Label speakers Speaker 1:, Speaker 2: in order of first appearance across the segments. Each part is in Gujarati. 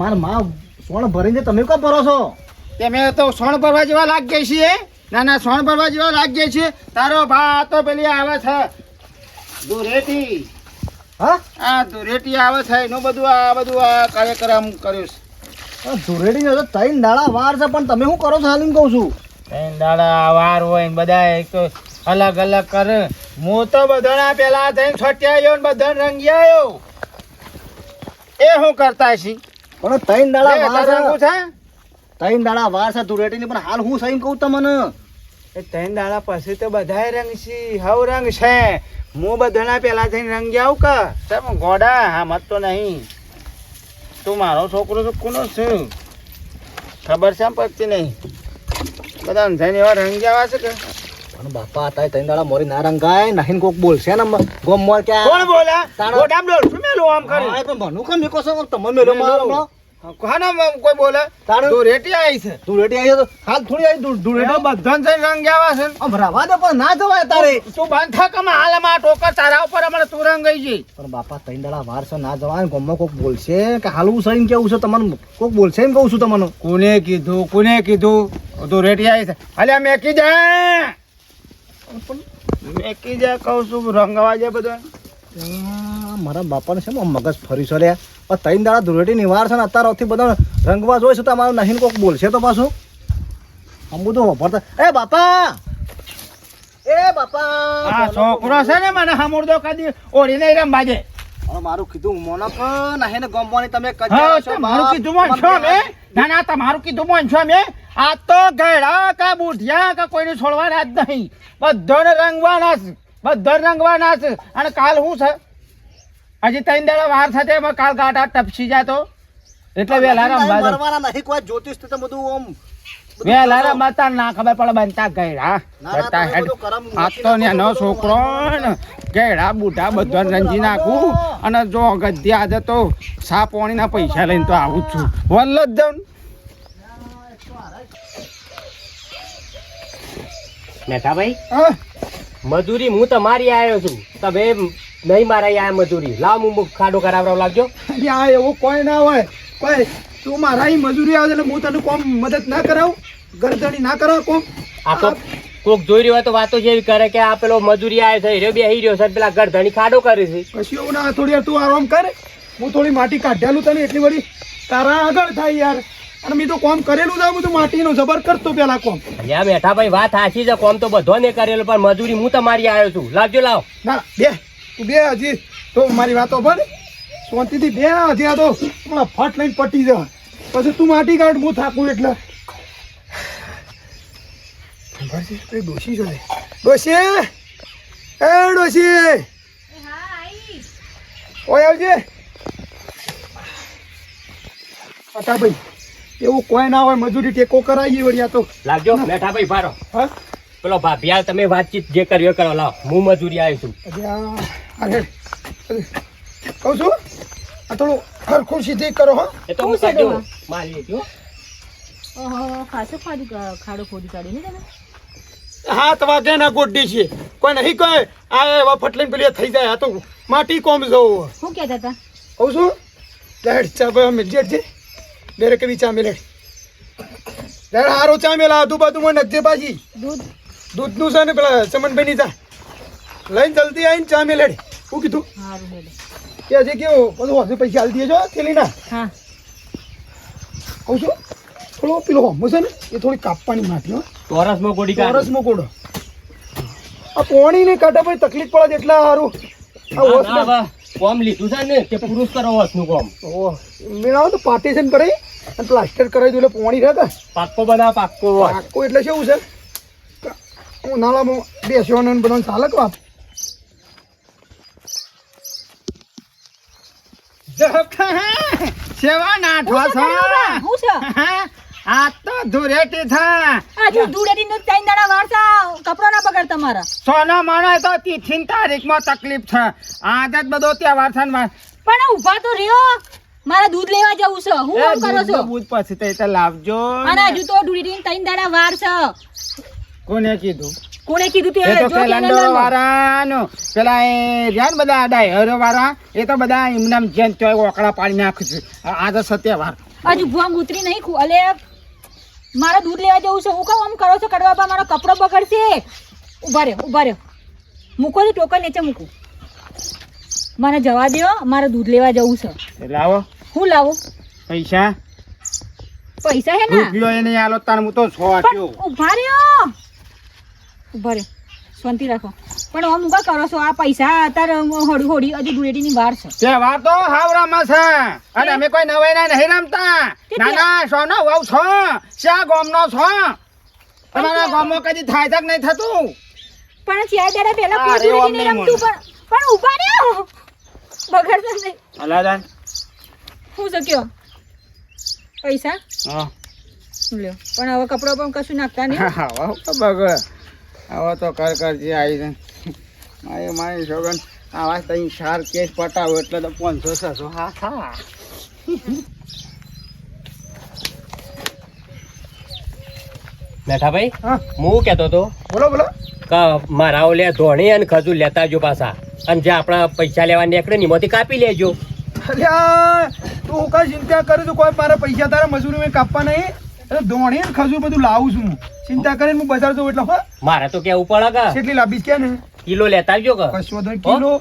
Speaker 1: મારા માં સોણ ભરીને તમે કો ભરો છો?
Speaker 2: તમે તો સોણ ભરવા જેવા લાગીએ છીએ. ના ના સોણ ભરવા જેવા લાગીએ છીએ. તારો ભા તો પેલી આવે છે. દુરેટી.
Speaker 1: હા?
Speaker 2: આ દુરેટી આવે છે. એનું બધું આ બધું આ કાર્યક્રમ કર્યો છે.
Speaker 1: ધૂળેટી ને તો ત્રણ દાડા વાર છે પણ તમે શું કરો છો હાલીને કહું છું?
Speaker 2: ત્રણ દાડા વાર હોય ને બધા એક તો અલગ અલગ કરે. હું તો બધાના પેલા થઈને છોટ્યા આવ્યો ને બધા રંગી આવ્યો એ શું કરતા છી
Speaker 1: પણ ત્રણ દાડા વાર છે.
Speaker 2: છે?
Speaker 1: ત્રણ દાડા વાર છે ધૂળેટી ની પણ હાલ હું સહી કહું તમને.
Speaker 2: એ ત્રણ દાડા પછી તો બધાય રંગ છે હવ રંગ છે હું બધાના પેલા થઈને રંગ આવું કે? તેમ ગોડા હા મત તો નહીં. તું મારો છોકરો તો કોનો છું? ખબર છે પછી પડતી નહીં. બધા થઈને એવા રંગ આવા છે કે?
Speaker 1: પણ બાપા હતા ત્રણ દાડા મોરી ના રંગાય નહીં કોક બોલશે ને ગોમ મોર ક્યાં
Speaker 2: કોણ બોલા? ગોડામ ડોલ શું આમ કરી.
Speaker 1: હા, પણ ભણું કેમ મેકો છો તમે મેલો મારો
Speaker 2: કોના કોઈ બોલે. રેટી આવી છે.
Speaker 1: ધૂળેટી આવી તો હાલ થોડી આવી ધૂળ- ધૂળેટી
Speaker 2: બધા થઈને રંગી આવા છે
Speaker 1: આમ રવા દે પણ ના જવાય તારે.
Speaker 2: તું બંધ થા કમા હાલમાં ટોકર તારા ઉપર હમણાં તું રંગાઈ જઈ
Speaker 1: પણ બાપા ત્રણ દાડા વાર છે ના જવાય ગમમાં કોક બોલશે કે હાલવું છે એમ કેવું છે તમને કોક બોલશે એમ કહું છું તમને.
Speaker 2: કોને કીધું કોને કીધું? તું રેટી આવી છે. હાલે મેકી જા મેકી જા કહું છું રંગવા જાય બધા
Speaker 1: મારા બાપાને છે ને મગજ ફરી છો પણ ત્રણ દાડા ધૂળેટી નિવાર છે ને અત્યારથી બધા રંગવા જોઈશું તો અમારું નહીં કોઈક બોલશે તો પાછું. આમ બધું વપરતા એ બાપા! એ બાપા!
Speaker 2: આ છોકરો છે ને મને હમુરદો કદી ઓળીને રમ
Speaker 1: બાજે મારું કીધું મોનક નહીં ને ગમવાની તમે
Speaker 2: હા
Speaker 1: છો
Speaker 2: તમારું કીધું મોન છો મે ના ના તમારું કીધું મોન છો મે આ તો ગયડા કા બુઢિયા કા કોઈને છોડવાના જ નહીં. બધાને રંગવાના છે બધા રંગવાના છે અને કાલ શું છે? હજી ત્રણ દાડા વાર સાથે એમાં કાલ ગાટા ટપસી જતો. એટલે વેલા રંબા દો.
Speaker 1: મરવાના નહીં કોઈ જ્યોતિષ તો બધું આમ
Speaker 2: વહેલા રમતા ના ખબર પડે બનતા ગયડા.
Speaker 1: તમે
Speaker 2: હેડ
Speaker 1: આતો ને
Speaker 2: નો તો છોકરો ને ગયડા બુઢા બધા રંજી નાખું. અને જો ગદ્યા આજે તો સા પાણીના પૈસા લઈને તો આવું જ છું. વલ્લ જ જાઉં
Speaker 3: મેઠાભાઈ મજૂરી હું તમારી આવ્યો છું. તમે નહીં મારા આ મજૂરી. લાવ હું ખાડો કરાવડાવ લાગજો
Speaker 2: આ એવું કોઈ ના હોય. કોઈ તું મારા મજૂરી આવે એટલે હું તને કોમ મદદ ના કરાવું. ગરદણી ના કરાવ કોમ.
Speaker 3: આ તો કોક જોઈ રહ્યો હોય તો વાતો જેવી કરે કે આ પેલો મજૂરી આવ્યો છે હીરો બેહી રહ્યો છે પેલા ગરદણી ખાડો કરે છે.
Speaker 2: કશું એવું ના થોડી તું આરામ કર. હું થોડી માટી કાઢેલું તને એટલી બધી. તારા આગળ થાય યાર. અને મેં તો કોમ કરેલું હું બધું માટીનો જબર કરતો પેલા કોમ.
Speaker 3: યા બેઠા ભાઈ વાત સાચી છે કોમ તો બધો ને કરેલો પણ મજૂરી હું તમારી આવ્યો છું. લાવજો લાવ.
Speaker 2: ના બે. તું બે હજી. તો મારી વાતો ભર. શાંતિથી બે હજી આ તો હમણાં ફટ લઈને પટી જવા. પછી તું માટી કાઢ હું થાકું એટલે. ડોશી છે ડોશી! એ ડોશી! ઓય આવજે. પટાભાઈ એવું કોઈ ના હોય મજૂરી ટેકો કરાવી વળી આ તો.
Speaker 3: બેઠા મેઠાભાઈ ભારો
Speaker 2: હા?
Speaker 3: પેલો ભાભિયા તમે વાતચીત જે કર્યો કરો. લાવ. હું મજૂરી આવ્યો છું.
Speaker 2: અરે કહું છું? આ થોડું હરખું સીધી કરો હો.
Speaker 3: એ તો હું કાઢ્યો? મારી લીધું
Speaker 4: ઓહો ખાસો ખાડી ખાડો ખોદી કાઢી ને તમે?
Speaker 2: હા તો ત્યાં ના ગોડી છે. કોઈ નહીં કોઈ આ એવા ફટલીને પેલી થઈ જાય આ તો માટી કોમ જવું
Speaker 4: શું કહેતા હતા?
Speaker 2: કહું છું? લેડ ચા ભાઈ મિલજેટ છે બેરે કેવી ચા મિલેટ લેડ હારો ચા મેલા આજુ બાજુમાં નજે બાજી.
Speaker 4: દૂધ?
Speaker 2: દૂધનું છે ને પેલા ચમનભાઈની ચા. લઈને જલ્દી આવીને ચા મેલેડ શું કીધું કે હજી કેવું? બધું હજુ પૈસા હાલ દેજો થેલીના.
Speaker 4: હા.
Speaker 2: કહું છું થોડો પેલો હોમો છે ને એ થોડી કાપવાની માટી હો.
Speaker 3: ચોરસમાં ગોડી કાઢો.
Speaker 2: ચોરસમાં કોડો આ પોણી ને કાઢા પછી તકલીફ પડે એટલા સારું આ.
Speaker 3: કોમ લીધું છે ને તે પુરુષ કરો વસનું કોમ.
Speaker 2: ઓહ, મેળાવો તો પાર્ટીશન કરી અને પ્લાસ્ટર કરાવી દઉં એટલે પોણી રહે પાકો
Speaker 3: પાક્કો બનાવ પાક્કો
Speaker 2: પાક્કો એટલે કેવું છે? ઉનાળામાં બેસવાનું બધાને ચાલે વાત. સેવા નાઠવા
Speaker 4: હું છે?
Speaker 2: આ તો ધુરેટી થા
Speaker 4: આજુ ધૂળેટી નો ત્રણ દાડા વાર છે ના બગાડ તમારા.
Speaker 2: સોના માનો તો તિથિન તારીખમાં તકલીફ છે. આદત બધો ત્યાં વારસાન વાર.
Speaker 4: પણ ઊભા તો રહ્યો. મારા દૂધ લેવા જવું છે. હું કામ કરો છો?
Speaker 2: દૂધનું પછી તો લાવજો
Speaker 4: અને હજુ તો ધૂળેટી ત્રણ દાડા વાર છે
Speaker 2: કોને કીધું?
Speaker 4: કોને કીધું તે
Speaker 2: તો
Speaker 4: કેલેન્ડરમાં.
Speaker 2: વાળાનો પેલા એ રહ્યા બધા ડાયરો વાળા એ તો બધા એમને જેમ તો ઓકળા પાડી નાખે આ તો સત્યવાર.
Speaker 4: હજુ ભોંગ ઉતરી નહીં ખુ- અલે મારે દૂધ લેવા જવું છે હું કહું આમ કરો છો કડવા બા મારો કપડો બગડશે. ઊભા રહ્યો ઊભા રહ્યો. મૂકો તો ટોકન નીચે મૂકું. મને જવા દો મારે દૂધ લેવા જવું છે.
Speaker 2: લાવો
Speaker 4: હું લાવું?
Speaker 2: પૈસા?
Speaker 4: પૈસા હે ને?
Speaker 2: રૂપિયો એને આલો તાર હું તો સો
Speaker 4: પણ
Speaker 2: આપ્યો
Speaker 4: ઊભા રહ્યો. રહ્યો શાંતિ રાખો. પણ આમ ઊંઘા કરો છો આ પૈસા અત્યારે હોડી હોડી હજી દુરેટીની વાર છે.
Speaker 2: તહેવાર તો હાવરામાં છે. અને અમે કોઈ નવાઈ ના નહીં રમતા. નાના સોનો વાવ છો? શા ગામનો છો? તમારા ગામમાં કદી થાય તક નહીં થતું?
Speaker 4: પણ ચાર દાડા પહેલા કોઈ ધૂળેટી
Speaker 2: નહીં
Speaker 4: રમતું પણ પણ ઊભા રહ્યો. બગડશે નહીં.
Speaker 2: અલાદાન
Speaker 4: હું શક્યો પૈસા?
Speaker 2: હા.
Speaker 4: લ્યો? પણ હવે કપડો પણ કશું નાખતા નહીં?
Speaker 2: હા વાહ તો બગ હવે તો કર કરજે આવી મારી મારી સોગન આવા તઈ ચાર કેસ પટાવો એટલે તો પાંચસો છસો. હા હા.
Speaker 3: મેઠાભાઈ
Speaker 2: હા.
Speaker 3: હું કહેતો તો
Speaker 2: બોલો બોલો.
Speaker 3: કે મારા ઓલે ધોણી અને ખજૂર લેતા જો પાછા. અને જે આપણા પૈસા લેવા નીકળે ને એમાંથી કાપી લેજો.
Speaker 5: અલ્યા તું હું કઈ ચિંતા કરું છું કોઈ મારા પૈસા તારા મજૂરી મેં કાપવા નહીં. એટલે દોણી ને ખજૂર બધું લાવું છું. હું ચિંતા કરીને હું બજાર જવું એટલે હો.
Speaker 3: મારે તો કેવું પડે કે?
Speaker 5: કેટલી લાવીશ કે ને?
Speaker 3: કિલો લેતા આવજો કે?
Speaker 5: કશો વાંધો કિલો.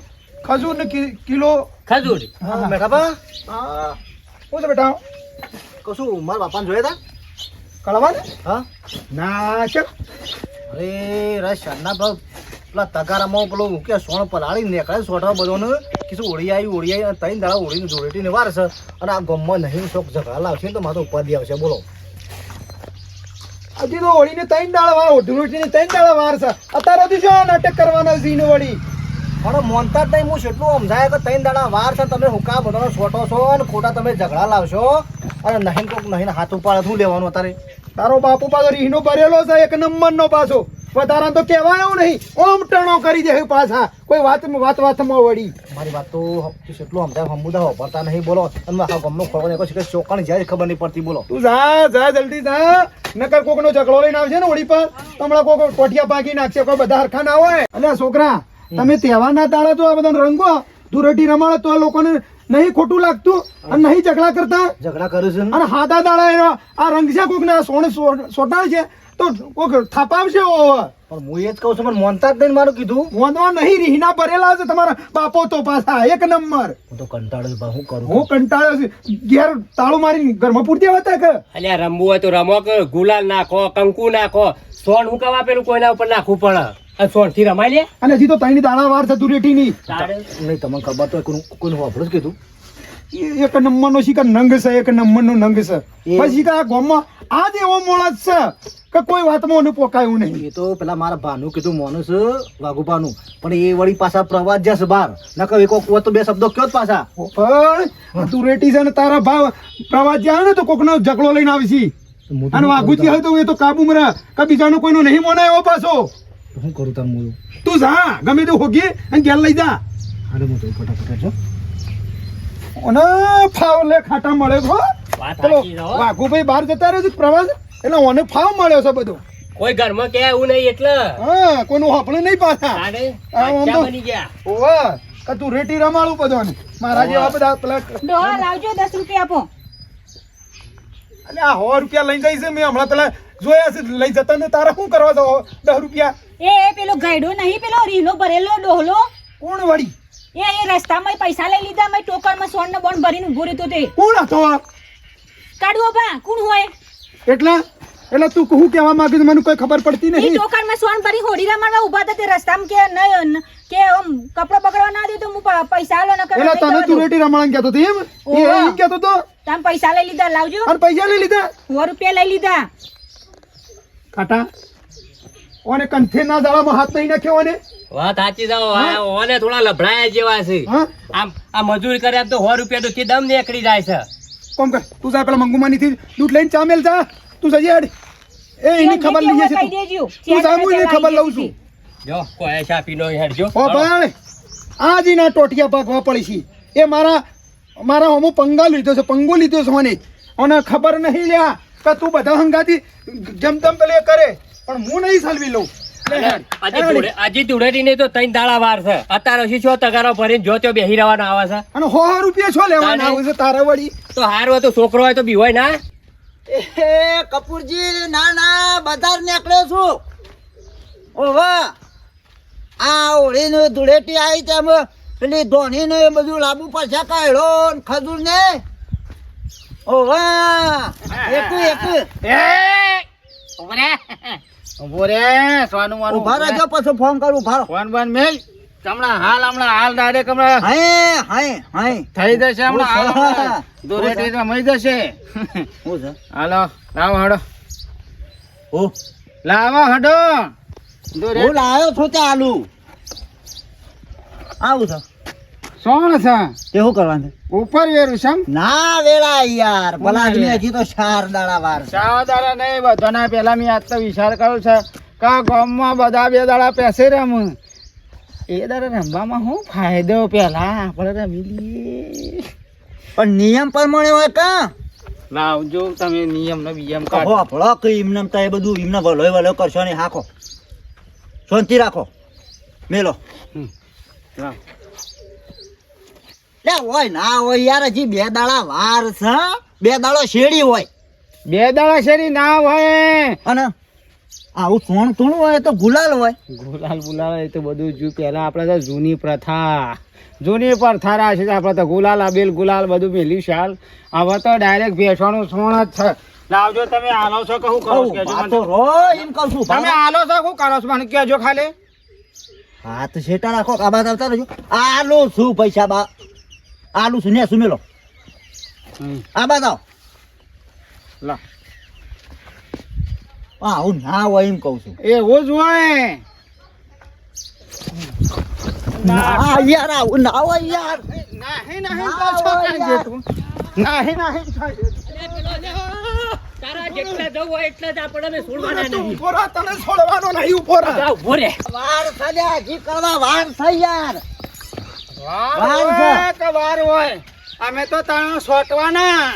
Speaker 5: ખજૂર ને કિલો.
Speaker 3: ખજૂર?
Speaker 1: હા. મેઠાબા
Speaker 5: હા. શું છે બેટા
Speaker 1: કશું મારા બાપાને જોયા હતા
Speaker 5: કળવા ને
Speaker 1: હા.
Speaker 5: ના છે.
Speaker 1: અરે રે શાના ભાવ. પેલા તગારામાં પેલો કે સોણ પલાળી નીકળે સોટવા બધોને. કીધું ઓળી આવી ઓળી આવી ત્રણ દાડા ઓળીને જોડેટીને વાર છે. અને આ ગમમાં નહીં શોખ ઝઘડા લાવશે ને તો મારો તો ઉપાધિ આવશે. બોલો.
Speaker 5: હજી તો હોળીને ત્રણ દાડા વાર ધૂળીને ત્રણ દાડા વાર છે. અત્યારે હજી શું નાટક કરવાના સીન વળી?
Speaker 1: પણ મોનતા જ નહીં હું એટલું સમજાય કે ત્રણ દાડા વાર છે. તમે હુકા બધાનો છોટો છો અને ખોટા તમે ઝઘડા લાવશો. અને નહીં કોક નહીં હાથ ઉપાડે શું લેવાનું અત્યારે?
Speaker 5: તારો બાપુ પાછો રીહનો ભરેલો છે એક નંબરનો પાછો. વધારા તો કહેવાય એવું નહીં. ઓમ ટણો કરી દે પાછા. કોઈ વાત વાત વાતમાં વળી.
Speaker 1: મારી વાત તો એટલું સમજાય હમુદા વાપરતા નહીં બોલો. તમે આ ગમનો ખોરવાનો એક જ ચોકાણ જાય ખબર નહીં પડતી બોલો.
Speaker 5: તું જા જા જલ્દી જા. નકર કોક નો ઝઘડો લઈને આવશે ને ઓળી પર. હમણાં કોક કોઠિયા ભાગી નાખશે કોઈ બધા હરખા ના હોય. અલ્યા છોકરા તમે તહેવારના તાળા તો આ બધા રંગો. ધૂળેટી રમાડે તો આ લોકોને નહીં ખોટું લાગતું અને નહીં ઝઘડા કરતા.
Speaker 1: ઝઘડા કરે છે
Speaker 5: અને હાદા દાડા આ રંગ છે કોક ના સોણ સોટાળ છે. તો થપાવશે ઓવર
Speaker 1: પણ હું એ જ કહું છું પણ મોનતા જ નહીં મારું કીધું.
Speaker 5: વાંધવા નહીં રીહના ભરેલા છે તમારા બાપો તો પાછા એક નંબર.
Speaker 1: હું તો કંટાળ્યો છું, બા, કરું
Speaker 5: હું કંટાળ્યો છું. ઘેર તાળું મારી ઘરમાં પૂરતી હતા કે?
Speaker 3: અલ્યા રમવું હોય તો રમો કે ગુલાલ નાખો કંકુ નાખો. સોન હું કવા પેલું કોઈના ઉપર નાખવું પડે અને સોનથી રમાય લે.
Speaker 5: અને હજી તો ત્રણ દાડા વાર છે ધૂળેટીની
Speaker 3: તારે
Speaker 1: નહીં તમને ખબર તો કોઈ કોઈનું વાપરું જ કીધું.
Speaker 5: એક નંબર નો શિકાર નંગ છે એક નંબર નો નંગ છે. પછી આ ગામમાં આ જ એવો મોળસ છે કે કોઈ વાતમાં મને પોકાયું નહીં.
Speaker 1: એ તો પેલા મારા ભાનું કીધું મોનુસ વાઘુભાનું પણ એ વળી પાછા પ્રવાસ જશે બાર નકર એક કોક તો બે શબ્દો કયો જ પાછા.
Speaker 5: પણ તું રેટી છે ને તારા ભાવ પ્રવાસ જ્યાં ને તો કોકનો ઝઘડો લઈને આવશી
Speaker 1: હું
Speaker 5: અને વાઘુજી હોય તો એ તો કાબુ મરા કે બીજાનો કોઈનો નહીં મોનાયો પાછો.
Speaker 1: કરું? શું કરું તાર હું
Speaker 5: તું જા ગમે તે હોગી અને ઘેર લઈ જા.
Speaker 1: અરે હું તો ફટાફટ છો
Speaker 5: અને ફાવ લે ખાટા મળે છો
Speaker 3: હો.
Speaker 5: વાઘુભાઈ બહાર જતા રહ્યો છે પ્રવાસ એટલે ઓને ફાવ મળ્યો છે બધો.
Speaker 3: કોઈ ઘરમાં કે એવું નહીં એટલે.
Speaker 5: હા કોઈનું હોપળું નહીં પાછા. ઓવા કે તું રેટી રમાડું બધાને. મારા જેવા બધા પેલા
Speaker 4: ડોહા લાવજો દસ રૂપિયા આપો.
Speaker 5: અને આ સો રૂપિયા લઈ જાય છે મેં હમણાં પેલા જોયા છે લઈ જતા ને તારા શું કરવા દો દસ રૂપિયા.
Speaker 4: એ એ પેલો ગાયડો નહીં પેલો રીલો ભરેલો ડોહલો.
Speaker 5: કોણ વળી?
Speaker 4: એ એ રસ્તામાં પૈસા લઈ લીધા મેં ટોકરમાં સોન ને બોન ભરીને ઊભો રહેતો તે.
Speaker 5: કોણ હતો
Speaker 4: કાઢવો બા કોણ હોય?
Speaker 5: એટલે? એટલે તું હું કહેવા માંગે મને કોઈ ખબર પડતી નહીં.
Speaker 4: ટોકરમાં સોન ભરી હોડી રમાડવા ઊભા હતા તે રસ્તામાં કે નયન કે ઓમ કપડો બગડવા ના દે તો હું પૈસા આલો કરે
Speaker 5: એટલે તને તું. રેટી રમણ કહેતો હતો એમ? એ એમ કહેતો તો
Speaker 4: તમે પૈસા લઈ લીધા લાવજો.
Speaker 5: અને પૈસા લઈ લીધા?
Speaker 4: 100 રૂપિયા લઈ લીધા.
Speaker 5: કાટા ઓને કંઠે ના દાડામાં હાથ નહીં નાખ્યો અને
Speaker 3: વાત સાચી જાઓ ઓને થોડા લભડાયા જેવા છે. આમ આ મજૂરી કરે તો સો રૂપિયા તો દમ નીકળી જાય છે.
Speaker 5: કોમ કર તું જા પેલા મંગુમાની થી દૂધ લઈને ચા મેલ જા. તું જજે હેડ. એ એની ખબર લઈએ છે તું. જા હું એની ખબર લઉં છું.
Speaker 3: જો કોઈ હેડ જો.
Speaker 5: ઓ ભાઈ આજ એના ટોટિયા ભાગવા પડી છે. એ મારા મારા હમો પંગા લીધો છે પંગો લીધો છે મને અને ખબર નહીં લ્યા કે તું બધા હંગાથી જમતમ પેલે કરે. પણ હું નહીં સલવી લઉં.
Speaker 3: આજે ધૂળેટી નહીં તો ત્રણ દાડા વાર છે. અત્યારે હજી છો તગારો ભરીને જો ત્યાં બેહી રહેવાના આવે છે.
Speaker 5: અને સો રૂપિયા છો લેવાના? આવે છે તારે વળી.
Speaker 3: તો હારું હોય તો છોકરો હોય તો બીવાય ના?
Speaker 2: એ કપૂરજી ના ના બજાર નીકળ્યો છું. ઓવા આ ઓળી ધૂળેટી આવી તેમ પેલી ધોની ને બધું લાંબુ પાછા કાઢો ને ખજૂર ને ઓવા એક એક. ઊભો રે સોનું વાનું
Speaker 6: ઊભા રહેજો પછી ફોન કરું ઊભા.
Speaker 2: ફોન બોન મેલ. હમણાં હાલ હમણાં હાલ ડાયરેક્ટ હમણાં
Speaker 6: હાય હાય હાય.
Speaker 2: થઈ જશે હમણાં
Speaker 6: હું છે?
Speaker 2: હમણાં. ધૂળેટી જશે.
Speaker 6: હું છે
Speaker 2: હાલો લાવો હડો.
Speaker 6: ઓ
Speaker 2: લાવો હડો.
Speaker 6: હું લાયો છું તે આલુ. આવું છે.
Speaker 2: સોણ છે?
Speaker 6: તે શું કરવાનું?
Speaker 2: ઉપર વેરું છે
Speaker 6: ના વેળા યાર ભલા આદમી હજી તો ચાર દાડા વાર. છે.
Speaker 2: સાવધારા નહીં બધાના પહેલા મેં આજ તો વિચાર કર્યો છે કે ગામમાં બધા બે દાડા પેસે રમું. એ દાડા રમવામાં શું ફાયદો પહેલા આપણે રમી લઈએ.
Speaker 6: પણ નિયમ પ્રમાણે હોય કા?
Speaker 2: લાવજો તમે નિયમ નો નિયમ કાઢો.
Speaker 6: ભળો કે એમને તો એ બધું એમને ભલો ભલો કરશો ને હાખો શાંતિ રાખો. મેલો.
Speaker 2: લાવ.
Speaker 6: લે હોય ના હોય યાર હજી બે દાડા વાર છે બે દાડો શેડી હોય.
Speaker 2: બે દાડા શેરી ના હોય.
Speaker 6: અને આવું સોણ થોડું હોય તો ગુલાલ હોય.
Speaker 2: ગુલાલ ગુલાલ એ તો બધું જો. પહેલા આપણે તો જૂની પ્રથા. જૂની પ્રથા રાખી છે. આપણે તો ગુલાલ અબેલ ગુલાલ બધું મેલ્યું શાલ હવે તો ડાયરેક્ટ ભેસવાનું સોણ જ છે. લાવજો તમે આલો છો કે હું કરું છો?
Speaker 6: તો
Speaker 2: મને.
Speaker 6: રો એમ કહું છું.
Speaker 2: તમે આલો છો હું કરો છો? મને કહેજો ખાલી.
Speaker 6: હાથ શેટા રાખો કાબા આવતા રહેજો. આલો શું પૈસા બા આલુ સુને સુમેલો. આ બાદ આવો.
Speaker 2: લા.
Speaker 6: આવું ના હોય એમ કહું છું.
Speaker 2: એવું જ હોય.
Speaker 6: ના યાર આવું ના હોય યાર.
Speaker 2: નહીં નહીં
Speaker 6: ના
Speaker 2: તો છો
Speaker 6: હોય
Speaker 2: કાંઈ
Speaker 6: યાર.
Speaker 2: દેતું. નહીં નહીં.
Speaker 3: તારા જેટલા જવું હોય એટલા જ આપણને છોડવાના નહીં.
Speaker 5: ઊભો તને છોડવાનો નહીં ઊભો રહો.
Speaker 3: જા,
Speaker 6: વાર થયા હજી કરવા વાર થઈ યાર.
Speaker 2: વાર
Speaker 6: વાર
Speaker 2: હોય કે વાર હોય. અમે તો તાણા સોટવાના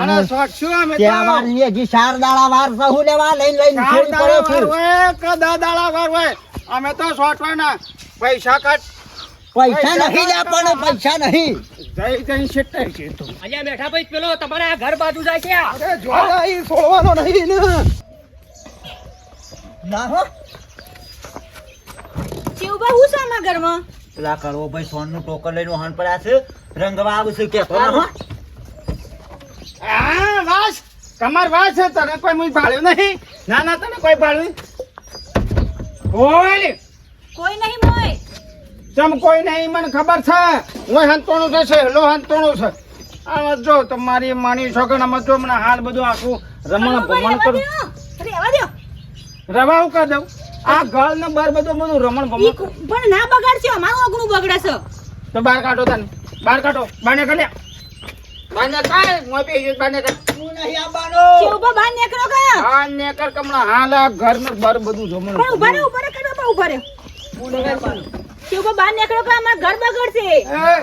Speaker 2: અને સોટશું અમે તો
Speaker 6: ત્યાં વારની હજી ચાર દાડા વાર છે લેવા લઈને લઈને
Speaker 2: ચાર દાડા વાર હોય કે દસ દાડા વાર હોય. અમે તો સોટવાના પૈસા કાઢ
Speaker 6: પૈસા
Speaker 2: પૈસા
Speaker 6: નહીં લે પણ પૈસા નહીં.
Speaker 2: જઈ જઈ શેટાઈ છે તું
Speaker 3: અહીંયા બેઠા ભાઈ પેલો તમારે આ ઘર બાજુ જાય છે.
Speaker 5: અરે છોડવાનો નહીં ને.
Speaker 6: ના હો.
Speaker 4: આમાં ઘરમાં?
Speaker 6: પેલા કરવો ભાઈ સોનનું ટોકર લઈને હન પર છે. રંગવા આવું છું કે હો?
Speaker 2: હા વાસ. તમાર વાસ છે તને કોઈ મુઈ ભાળ્યું નહીં. ના ના તને કોઈ ભાળ્યું ઓય!
Speaker 4: કોઈ નહીં મોય.
Speaker 2: ચમ કોઈ નહીં મને ખબર છે. હું હંતોણું થશે લો હંતોણું છે. આ જો તમારી માની છોકરા આમાં જો મને હાલ બધું આખું રમણ ભમણ કરું.
Speaker 4: રેવા દો.
Speaker 2: રવાવું કરી દઉં? આ ગળ ને બાર બધું બધું રમણ
Speaker 4: ગમણ પણ ના બગાડશે અમારું અગણું બગડે છે
Speaker 2: તો બાર કાઢો તને. બાર કાઢો. બાને કરી બાને કાય મોય પે ગયું બાને કાઢ.
Speaker 6: હું નહીં કે
Speaker 4: ઊભો બહાર નેકરો કયા
Speaker 2: હા નેકર કમણા. હાલ આ ઘર ને બાર બધું જમણ
Speaker 4: પણ ઊભા રે ઊભા રહો કડવા ઊભા રે ચેવબા બહાર નીકળો કે અમારું ઘર બગડશે.
Speaker 5: એ,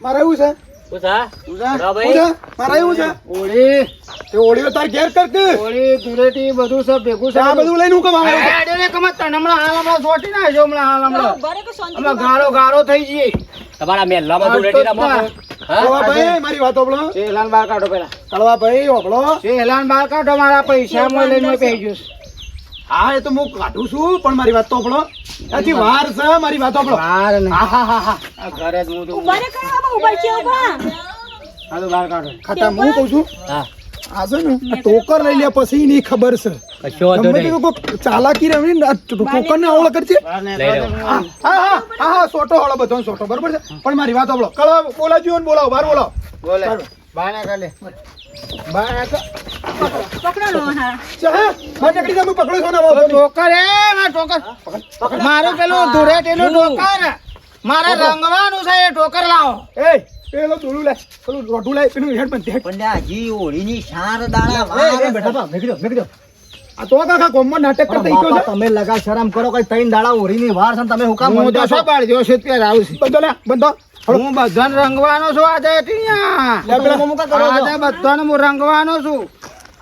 Speaker 5: મારે એવું છે.
Speaker 3: પૂછા
Speaker 2: ઉજા.
Speaker 3: ભાઈ
Speaker 5: છે? એવું છે?
Speaker 2: ઓળી.
Speaker 5: તે ઓળીઓ તાર ઘેર કર કે.
Speaker 2: ઓળી ધૂળેટી બધું છે ભેગું છે
Speaker 5: આ બધું? લઈને હું કેમ આવ્યો?
Speaker 2: ને કમત તને. હમણાં હાલ હમણાં સોટી ના આવજો હમણાં હાલ હમણાં.
Speaker 4: ઊભા રહો કે શાંતિ
Speaker 2: હમણાં ગાળો ગાળો થઈ જઈએ.
Speaker 3: તમારા મેલ્લામાં?
Speaker 5: ભાઈ મારી વાત ઓબળો
Speaker 2: બહાર કાઢો પેલા
Speaker 5: કળવા ભાઈ ઓબળો
Speaker 2: શેલાન બહાર કાઢો મારા પૈસા મોય લઈને મોય પી ગયું
Speaker 5: હા એ તો હું કાઢું છું પણ મારી વાત તો આપણો હજી વાર છે મારી વાત આપણો
Speaker 2: વાર નહીં.
Speaker 5: હા હા હા હા.
Speaker 2: ઘરે જ હું તો
Speaker 4: ઊભા રહો કડવા ઊભા છે
Speaker 2: ઊભા. હા તો બહાર કાઢો.
Speaker 5: ખાતા હું કહું છું?
Speaker 3: હા.
Speaker 5: આ છે ને ટોકર લઈ લે પછી ની ખબર છે.
Speaker 3: કશો વાંધો નહીં.
Speaker 5: કોઈક ચાલાકી રમી ને આ ટોકર ને
Speaker 3: ઓળ લો.
Speaker 5: હા હા હા સોટો હળો બધો સોટો બરોબર છે? પણ મારી વાત આપણો કળો બોલાજો ને બોલાવો બાર બોલાવો.
Speaker 2: બોલે. બાને ને
Speaker 5: જા,
Speaker 2: તો
Speaker 5: બંધ
Speaker 6: ઓળીની
Speaker 5: તો
Speaker 6: તમે લગા શરમ કરો કઈ તૈન દાડા ઓરીની વાર છે તમે
Speaker 2: હુકામ તો
Speaker 6: મંડ્યા છો?
Speaker 2: શું પાડજો છે ત્યાં આવું છું
Speaker 5: બંધો બંધો.
Speaker 2: હું બધાને રંગવાનો છું આજે
Speaker 6: છો?
Speaker 2: આજે બધાને હું રંગવાનો છું.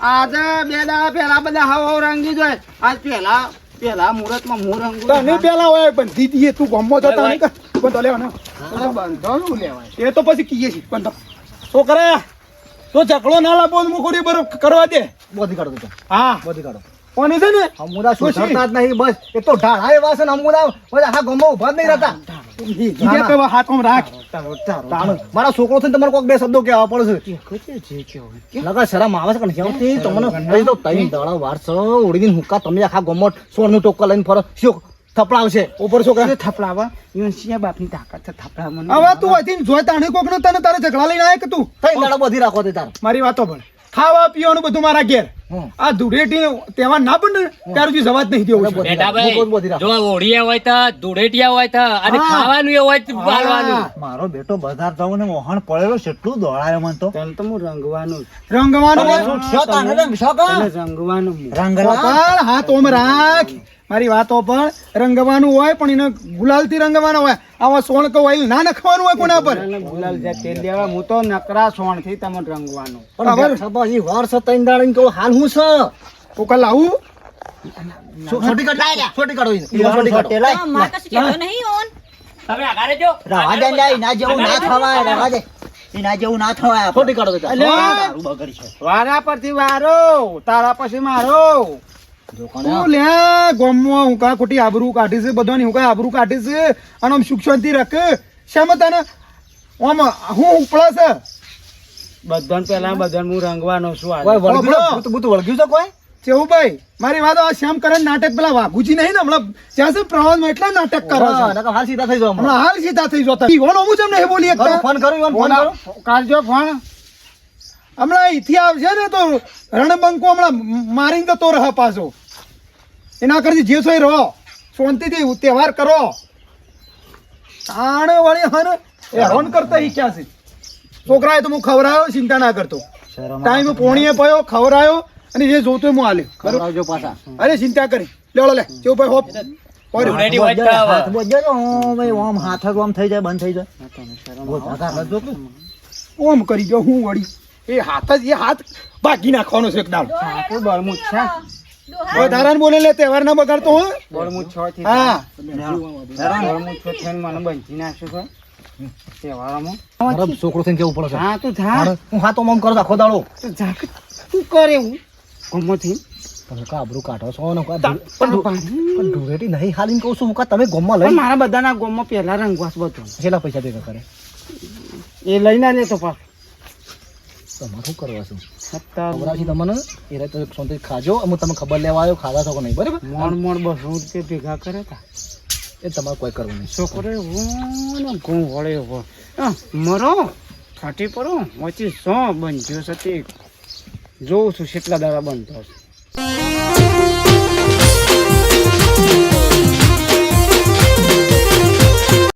Speaker 2: આજે બે દાડા પેલા બધા હવ હવ રંગી જાય. આજ પહેલા પેલા મુહૂર્તમાં હું રંગું
Speaker 5: તને પેલા હોય બંધી દીએ તું ગમો છો તને બંધો લેવાનો.
Speaker 2: બંધો શું લેવાય.
Speaker 5: એ તો પછી કીએ છીએ બંધો. છોકરા તો ચકડો ના લાવો મુખોડી બરફ કરવા દે.
Speaker 1: બધી કાઢો તો
Speaker 5: હા.
Speaker 1: બધી કાઢો.
Speaker 5: કોને છે ને?
Speaker 1: હમુદા
Speaker 5: શું છે?
Speaker 1: સુધરતા જ નહીં બસ. તો ઢાળા એવા છે ને હમુદા. બસ આખા ગામમાં ઊભા જ નહીં રહેતા. મારા છોકરો થઈને તમારે કોઈક બે શબ્દો કહેવા પડશે. લગા શરમ આવે છે કે નથી તમને હજી તો ત્રણ દાડા વાર છે ઉડીને હુંકા તમે આખા ગામમાં સોરનું ટોકા લઈને ફરો. શું થપડાવશે?
Speaker 5: ઉપર છોકરા
Speaker 2: થપડાવા યુનિસિયા બાપની તાકાત છે થપડા
Speaker 5: હવે તું અહીંથી જોઈ તાણે કોક તને તારે ઝઘડા લઈને આવે કે તું?
Speaker 1: દાડા બધી રાખો તે તાર.
Speaker 5: મારી વાતો પણ ખાવા પીવાનું બધું મારા ઘેર. આ ધૂળેટી તહેવાર ના પણ ત્યાર સુધી જવા જ નહીં દેવું
Speaker 3: બેટા ભાઈ જો ઓળિયા હોય તો ધૂળેટિયા હોય તો અને ખાવાનું એ હોય બાળવાનું
Speaker 6: મારો બેટો બજાર જવું ને મોહન પડેલો છે એટલું દોડાયો મને તો.
Speaker 2: તને તો હું રંગવાનું.
Speaker 5: રંગવાનું
Speaker 6: છો તાને રંગ છો કા?
Speaker 2: રંગવાનું હું.
Speaker 6: રંગલા?
Speaker 5: હાથ ઓમ રાખ. મારી વાતો પણ રંગવાનું હોય પણ એને ગુલાલથી રંગવાનું હોય. આવા સોણ કે ઓઇલ ના નખવાનું હોય કોના પર?
Speaker 2: ગુલાલ જે તેલ દેવા હું તો નકરા સોણથી તમે રંગવાનું.
Speaker 1: પણ
Speaker 5: ખબર?
Speaker 1: બેઠા ઈ વાર છે ત્રણ દાડા કહું હાલ હું છે?
Speaker 5: કોકા લાવું
Speaker 1: છોટી કાઢો છોટી કાઢો ઈ છોટી કાઢો.
Speaker 4: મારે કશું કહેવાનું નહીં ઓન.
Speaker 3: તમે આગારે જો.
Speaker 6: રાવા દે ના જેવું ના થવાય રાવા દે. એના જેવું ના થવાય.
Speaker 1: છોટી કાઢો
Speaker 2: વારા પરથી વારો તારા પછી મારો.
Speaker 1: જો કોને
Speaker 5: તું લે ગોમમાં હું કા ખોટી આબરૂ કાઢી છે બધાની હું આબરૂ કાઢી છે? અને આમ સુખ શાંતિ રાખ. શામાં તને આમ હું ઉપડા છે?
Speaker 2: બધાને પેલા બધાને હું રંગવાનો છું આજે.
Speaker 1: કોઈ વળગ્યું? છે? ભૂત- ભૂત વળગ્યું છે કોઈ?
Speaker 5: ચેવુભાઈ મારી વાત આ શ્યામ કરે નાટક પેલા વાઘુજી નહીં ને હમણાં જ્યાં છે પ્રવાસમાં એટલા નાટક કરે
Speaker 1: હાલ સીધા થઈ જાવ હમણાં.
Speaker 5: હાલ સીધા થઈ જાવ
Speaker 1: ફોન કરું ફોન
Speaker 2: કરો
Speaker 1: કરું.
Speaker 2: કાઢજો ફોન
Speaker 5: હમણાં અહીંથી આવશે ને તો રણબંકો હમણાં મારી જતો રહ પાછો. એના કરતી જે છો રહો શાંતિથી તહેવાર કરો. તાણે વળી હન એ હવન કરતા ઈ ક્યાં છે. છોકરાએ તો હું ખવડાયો ચિંતા ના કરતો. ટાઈમ પોણીએ પયો ખવરાયો અને જે જોતો હું
Speaker 1: આલે પાછા.
Speaker 5: અરે ચિંતા કરી. લેવડો લે જો ભાઈ હોપ.
Speaker 6: ઓમ
Speaker 5: કરી ગયો હું વળી. એ હાથ જ એ હાથ ભાગી નાખવાનો છે એકદમ.
Speaker 2: કોઈ બળમું છે.
Speaker 5: હવે બોલે લે તહેવાર ના બગાડતો હો.
Speaker 2: બળમું છ થી
Speaker 5: હા.
Speaker 2: બળમું છ થી મને બંધી નાખ્યો છે તહેવારોમાં.
Speaker 1: મારો છોકરો થઈને કેવું પડે છે?
Speaker 2: હા તું થા
Speaker 1: હું હાથો મમ કરું આખો દાડો.
Speaker 2: તું તું કરે હું? ગમોથી.
Speaker 1: તમે કા કાઢો છો ને
Speaker 2: તા- તા-
Speaker 1: પણ ધૂળેટી નહીં હાલીને કહું છું હું કા તમે ગોમમાં લઈ
Speaker 2: મારા બધાના ગોમમાં પહેલા રંગવાસ બધો.
Speaker 1: કેટલા પૈસા ભેગા કરે.
Speaker 2: એ લઈને લેતો પા
Speaker 1: તમારે શું કરવા છું? ખવડાવશે તમને? એ રાતે શાંતિ ખાજો હું તમે ખબર લેવા આવ્યો ખાધા છો કે નહીં બરાબર?
Speaker 2: મોણ મોણ બસો રૂપિયા ભેગા કરે તા
Speaker 1: એ તમારે કોઈ કરવું નહીં.
Speaker 2: છોકરો હું ઘઉં વળે હો મરો ફાટી પડો પછી સો બનજો સતી તે જોઉં છું કેટલા દાડા બનતો છે